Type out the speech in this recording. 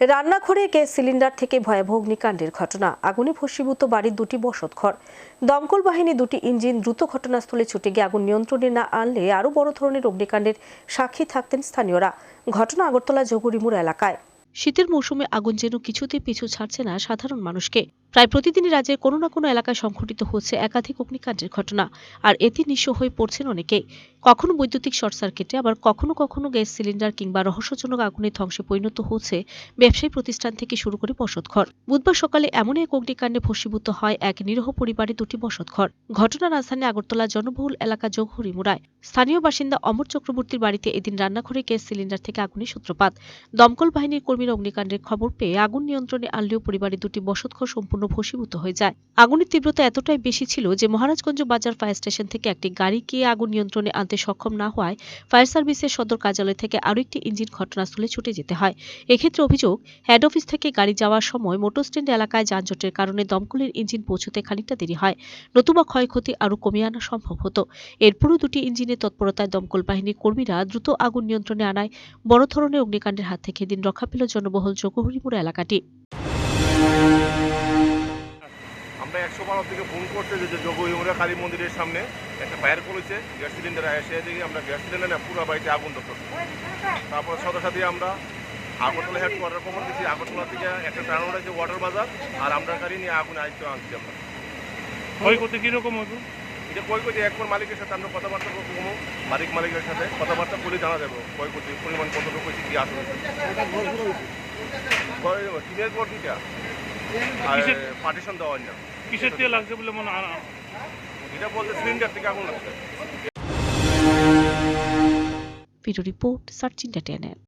রান্নাঘরে gas cylinder থেকে ভয়াবহ অগ্নিকাণ্ডের ঘটনা। আগুনে ভস্মীভূত বাড়ির দুটি বসতঘর দমকল বাহিনী দুটি ইঞ্জিন দ্রুত ঘটনাস্থলে ছুটে গিয়ে আগুন নিয়ন্ত্রণে না আনলে আরও বড় ধরনের অগ্নিকাণ্ডের সাক্ষী থাকতেন স্থানীয়রা। ঘটনা আগরতলা জগুরিমুর এলাকায়। শীতের মৌসুমে আগুন যেন কিছুতেই পিছু ছাড়ছে না সাধারণ মানুষকে। প্রায় প্রতিদিনই রাজ্যের কোনো না কোনো এলাকায় সংঘটিত হচ্ছে একাধিক অগ্নিকাণ্ডের ঘটনা, আর এতে নিঃস্ব হয়ে পড়ছেন অনেকেই। কখনো বৈদ্যুতিক শর্ট সার্কিটে, আবার কখনো কখনো গ্যাস সিলিন্ডার কিংবা রহস্যজনক আগুনে ধ্বংসে পরিণত হচ্ছে ব্যবসায়ী প্রতিষ্ঠান থেকে শুরু করে বসতঘর। বুধবার সকালে এমন এক অগ্নিকাণ্ডে ভস্মীভূত হয় এক নিরহ পরিবারে দুটি বসতঘর। ঘটনা রাজধানী আগরতলা জনবহুল এলাকা জৌহরিমুড়ায় স্থানীয় বাসিন্দা অমর চক্রবর্তীর বাড়িতে এদিন রান্নাঘরে গ্যাস সিলিন্ডার থেকে আগুনের সূত্রপাত। দমকল বাহিনীর কর্মীরা অগ্নিকাণ্ডের খবর পেয়ে আগুন নিয়ন্ত্রণে আনলেও পরিবারের দুটি বসতঘর সম্পূর্ণ ভস্মীভূত হয়ে যায়। আগুনের তীব্রতা এতটাই বেশি ছিল যে মহারাজগঞ্জ বাজার ফায়ার স্টেশন থেকে একটি গাড়ি গিয়ে আগুন নিয়ন্ত্রণে আনতে সক্ষম না হওয়ায় ফায়ার সার্ভিসের সদর কার্যালয় থেকে আরও একটি ইঞ্জিন ঘটনাস্থলে ছুটে যেতে হয়। এক্ষেত্রে অভিযোগ, হেড অফিস থেকে গাড়ি যাওয়ার সময় মোটর স্ট্যান্ড এলাকায় যানজটের কারণে দমকলের ইঞ্জিন পৌঁছতে খানিকটা দেরি হয়। নতুবা ক্ষয়ক্ষতি আরও কমিয়ে আনা সম্ভব হতো। এরপরও দুটি ইঞ্জিনের তৎপরতায় দমকল বাহিনীর কর্মীরা দ্রুত আগুন নিয়ন্ত্রণে আনায় বড় ধরনের অগ্নিকাণ্ডের হাত থেকে দিন রক্ষা পেল জনবহুল যোগহরিপুর এলাকাটি। আমরা একশো বারো থেকে ফোন করতে যে যোগ কালী মন্দিরের সামনে একটা ফায়ার করেছে গ্যাস সিলিন্ডার এসে দেখি আমরা গ্যাস সিলিন্ডার না পুরো বাড়িতে আগুন ধরতে তারপর সাথে সাথে আমরা আগরতলা হেড কোয়ার্টার খবর দিচ্ছি আগরতলা থেকে একটা ট্রানোর আছে ওয়াটার বাজার আর আমরা গাড়ি নিয়ে আগুন আইতে আনছি আমরা। ক্ষয়ক্ষতি কীরকম হতো এটা কই কই একবার মালিকের সাথে আমরা কথাবার্তা করব মালিক মালিকের সাথে কথাবার্তা বলে জানা যাবে। কয় কোটি পরিমাণ কতটুকু হয়েছে কি আসবে টিনের পর দুইটা? আর কিসের- পার্টিশন দেওয়া হয় না। কিসের দিয়ে লাগছে বলে মনে হয়? এটা বলতে সিলিন্ডার থেকে আগুন লাগছে। Video report search entertainment